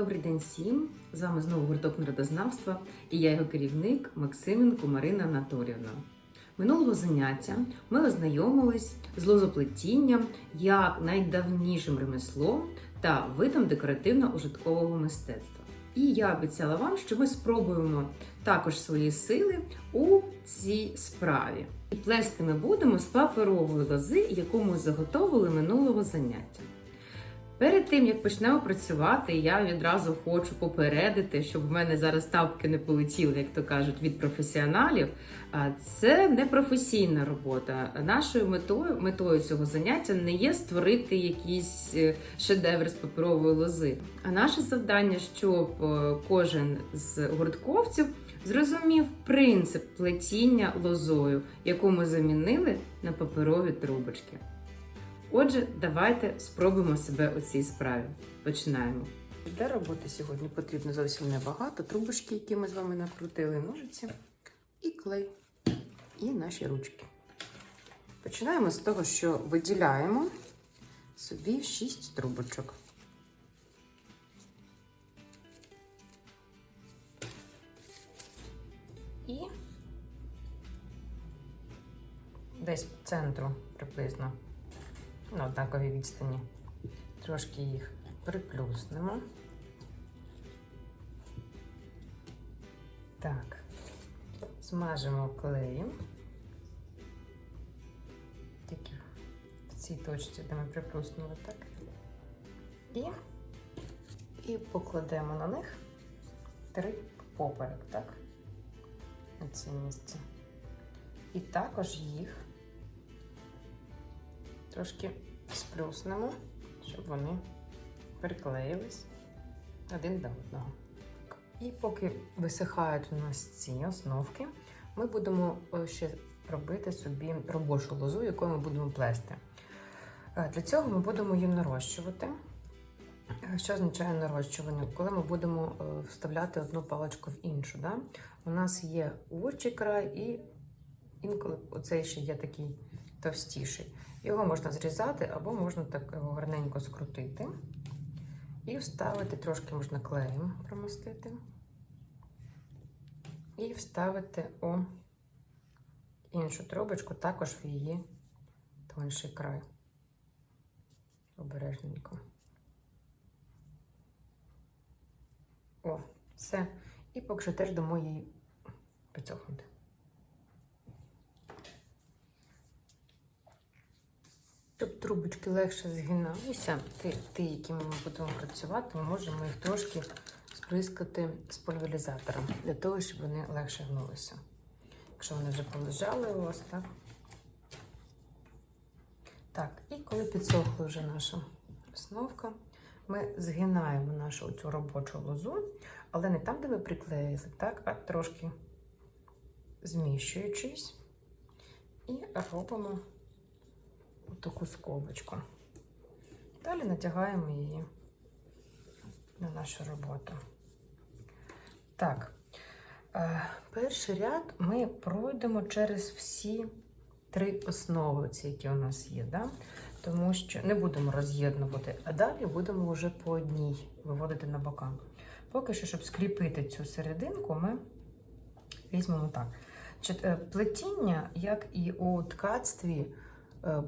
Добрий день всім! З вами знову гурток народознавства і я його керівник Максименко Марина Анатоліївна. Минулого заняття ми ознайомились з лозоплетінням як найдавнішим ремеслом та видом декоративно-ужиткового мистецтва. І я обіцяла вам, що ми спробуємо також свої сили у цій справі. І плести ми будемо з паперової лози, яку ми заготовили минулого заняття. Перед тим як почнемо працювати, я відразу хочу попередити, щоб в мене зараз тапки не полетіли, як то кажуть, від професіоналів. А Це не професійна робота. Нашою метою метою цього заняття не є створити якийсь е, шедевр з паперової лози. А наше завдання, щоб е, кожен з гуртковців зрозумів принцип плетіння лозою, яку ми замінили на паперові трубочки. Отже, давайте спробуємо себе у цій справі. Починаємо. Для роботи сьогодні потрібно зовсім небагато. Трубочки, які ми з вами накрутили, ножиці і клей, і наші ручки. Починаємо з того, що виділяємо собі 6 трубочок. І десь центру приблизно на однаковій відстані. Трошки їх приплюснемо. Так, смажемо клеєм. Тільки в цій точці, де ми приплюснули, так. І, і покладемо на них три поперек, так? На це місце. І також їх трошки сплюснемо, щоб вони приклеїлись один до одного. І поки висихають у нас ці основки, ми будемо е, ще робити собі робочу лозу, яку ми будемо плести. Е, Для цього ми будемо її нарощувати. Е, Що означає нарощування? Коли ми будемо вставляти одну паличку в іншу. Да? У нас є вужчий край, і інколи оцей ще є такий товстіший. Його можна зрізати або можна так його гарненько скрутити і вставити, трошки можна клеєм промастити. І вставити у іншу трубочку, також в її тонший край. Обережненько. О, все. І поки що теж дамо їй підсохнути. Щоб трубочки легше згиналися, ті, ті, якими ми будемо працювати, ми можемо їх трошки сприскати з пульверизатором, для того, щоб вони легше гнулися. Якщо вони вже полежали у вас, так? Так, і коли підсохла вже наша основка, ми згинаємо нашу цю робочу лозу, але не там, де ми приклеїли, так, а трошки зміщуючись, і робимо таку скобочку. Далі натягаємо її на нашу роботу. Так, е, перший ряд ми пройдемо через всі три основи, ці, які у нас є, да? тому що не будемо роз'єднувати, а далі будемо вже по одній виводити на бока. Поки що, щоб скріпити цю серединку, ми візьмемо так. Плетіння, як і у ткацтві,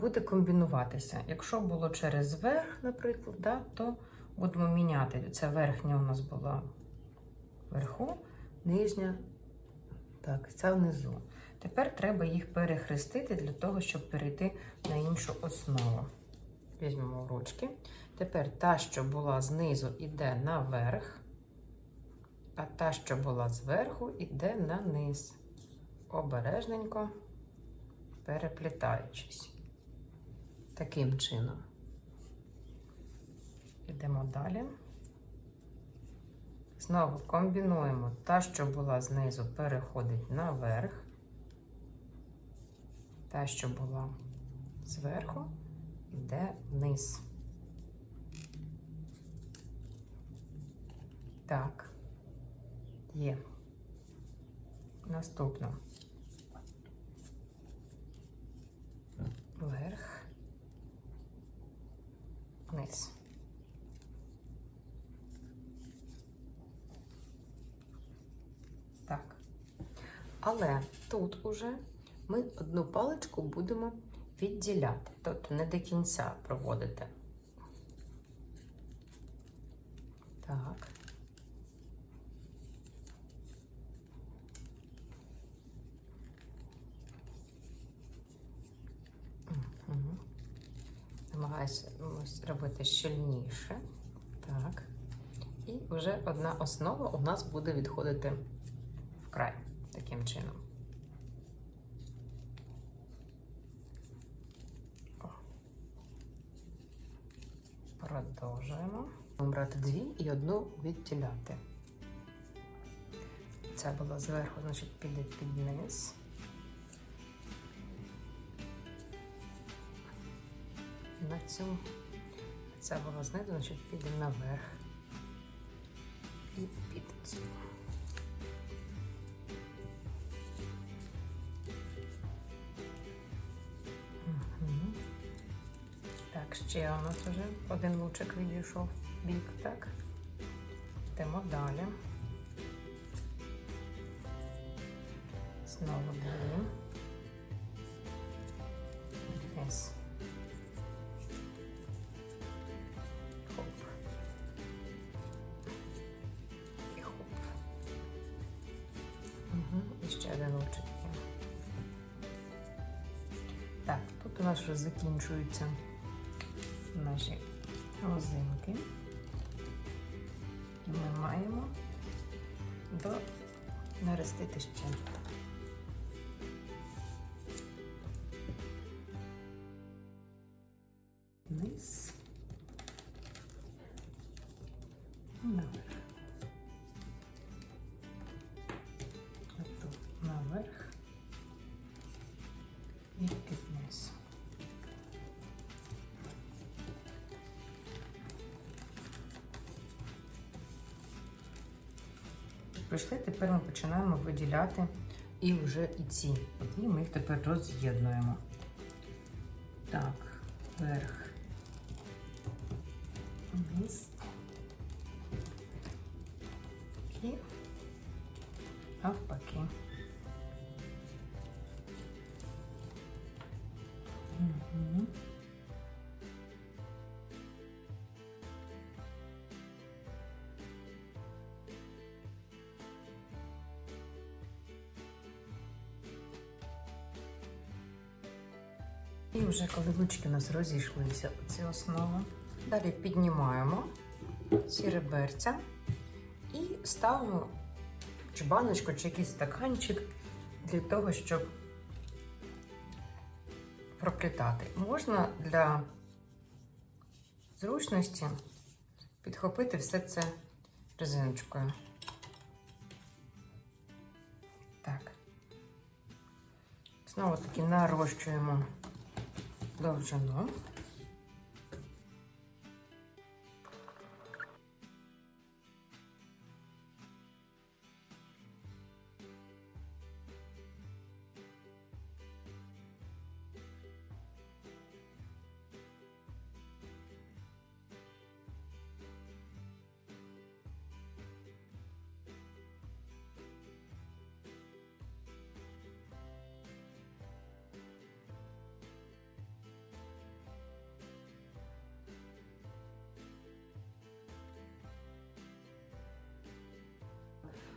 буде комбінуватися. Якщо було через верх, наприклад, да, то будемо міняти. Ця верхня у нас була вверху, нижня, так, ця внизу. Тепер треба їх перехрестити для того, щоб перейти на іншу основу. Візьмемо ручки. Тепер та, що була знизу, йде наверх, а та, що була зверху, йде на низ. Обережненько переплітаючись. Таким чином. Йдемо далі. Знову комбінуємо та, що була знизу, переходить наверх. Та, що була зверху, йде вниз. Так, є. Наступно. Вверх вниз. Так. Але тут уже ми одну паличку будемо відділяти, тобто не до кінця проводити. Так. Ось робити щільніше. Так. І вже одна основа у нас буде відходити в край таким чином. Продовжуємо. Будемо брати дві і одну відділяти. Це було зверху, значить, піде під низ. На цю це було знизу, значить піде наверх. І під цю. Так, ще у нас вже один лучик відійшов бік, так? Йдемо далі. Знову дві. Ще один лучик. Так, тут у нас вже закінчуються наші лозинки. І ми маємо до наростити ще. Вниз. Наверх. Прийшли, тепер ми починаємо виділяти і вже і ці. І ми їх тепер роз'єднуємо. Так, вверх. Вниз. І навпаки. Угу. І вже коли лучки у нас розійшлися, оці основи, далі піднімаємо ці реберця і ставимо чи баночку, чи якийсь стаканчик для того, щоб проплітати. Можна для зручності підхопити все це резиночкою. Так. Знову таки нарощуємо довжину.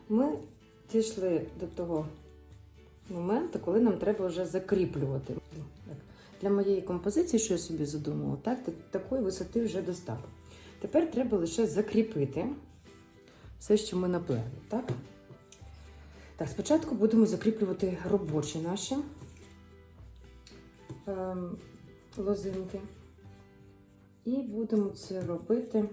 Ми дійшли до того моменту, коли нам треба вже закріплювати. Для моєї композиції, що я собі задумала, так- такої висоти вже достатньо. Тепер треба лише закріпити все, що ми наплели. Так? Так, спочатку будемо закріплювати робочі наші ем, лозинки. І будемо це робити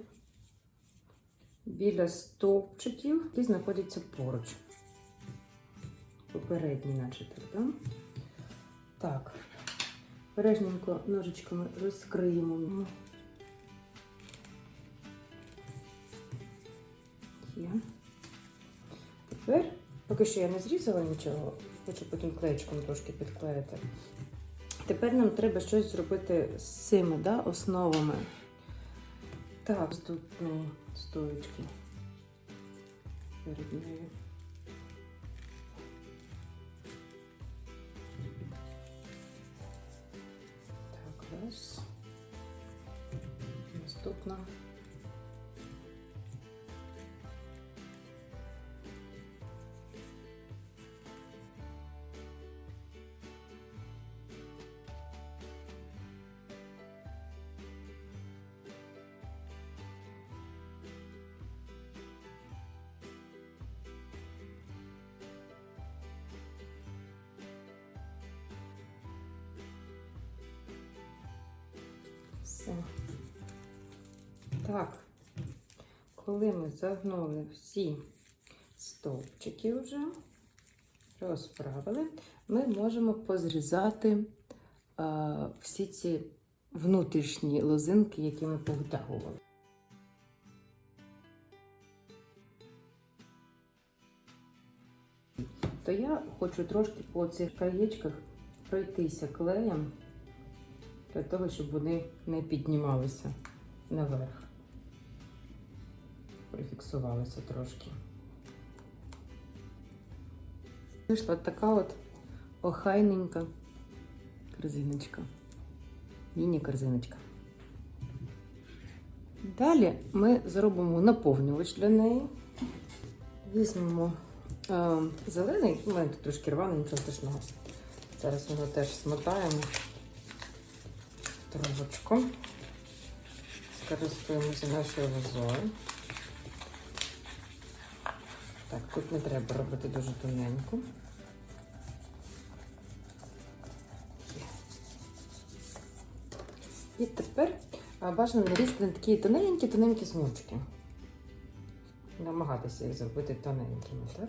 біля стовпчиків, які знаходяться поруч. Попередні, наче так, да? Так. Бережненько ножичками розкриємо. Є. Тепер, поки що я не зрізала нічого, хочу потім клеєчком трошки підклеїти. Тепер нам треба щось зробити з цими да, основами. Так, наступні стоечки перед нею. Так, раз. Наступна. Все. Так, коли ми загнули всі стовпчики вже, розправили, ми можемо позрізати а, всі ці внутрішні лозинки, які ми повтягували. То я хочу трошки по цих краєчках пройтися клеєм для того, щоб вони не піднімалися наверх. Прифіксувалися трошки. Вийшла така от охайненька корзиночка. Міні-корзиночка. Далі ми зробимо наповнювач для неї. Візьмемо е, зелений, у мене тут трошки рваний, нічого страшного. Зараз його теж смотаємо трубочку. Скористуємося нашою лозою. Так, тут не треба робити дуже тоненько. І тепер бажано нарізати на такі тоненькі-тоненькі смужки. Намагатися їх зробити тоненькими, так?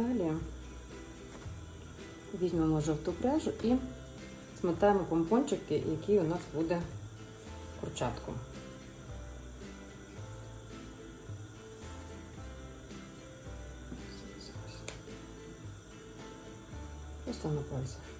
Далі візьмемо жовту пряжу і змотаємо помпончики, який у нас буде курчатком. Просто на пальцях.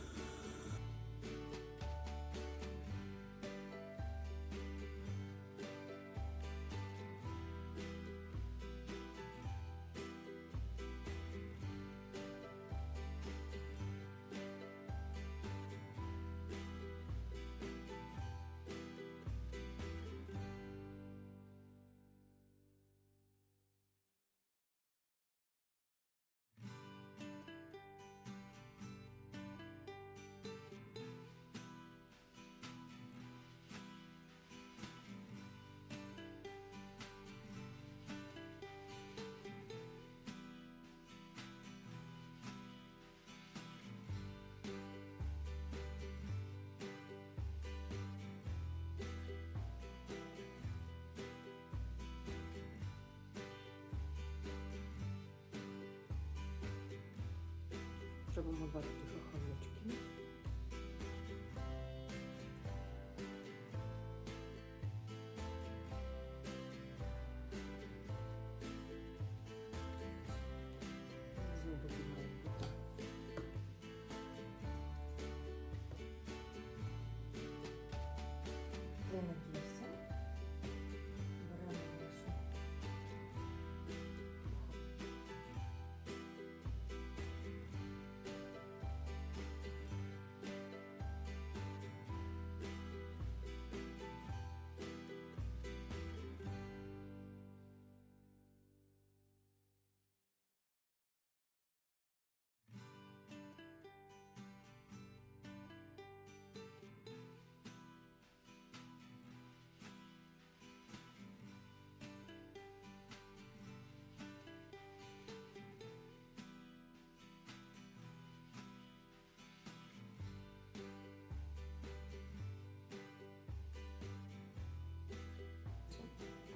Зробимо два таких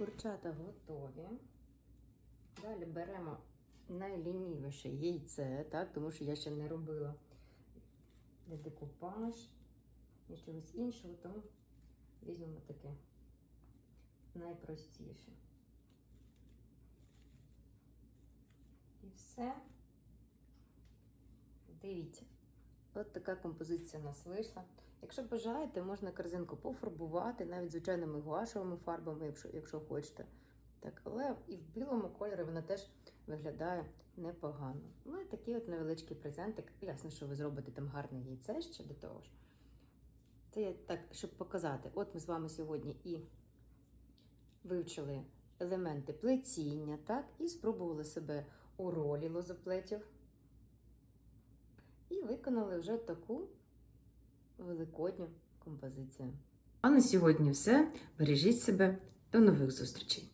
Курчата готові. Далі беремо найлінівіше яйце, так, тому що я ще не робила декупаж і чогось іншого, тому візьмемо таке найпростіше. І все. Дивіться, от така композиція у нас вийшла. Якщо бажаєте, можна корзинку пофарбувати, навіть звичайними гуашевими фарбами, якщо, якщо хочете. Так, але і в білому кольорі вона теж виглядає непогано. Ну і такий от невеличкий презентик. Ясно, що ви зробите там гарне яйце ще до того ж. Це я так, щоб показати. От ми з вами сьогодні і вивчили елементи плетіння, так, і спробували себе у ролі лозоплетів. І виконали вже таку великодню композицію. А на сьогодні все. Бережіть себе. До нових зустрічей!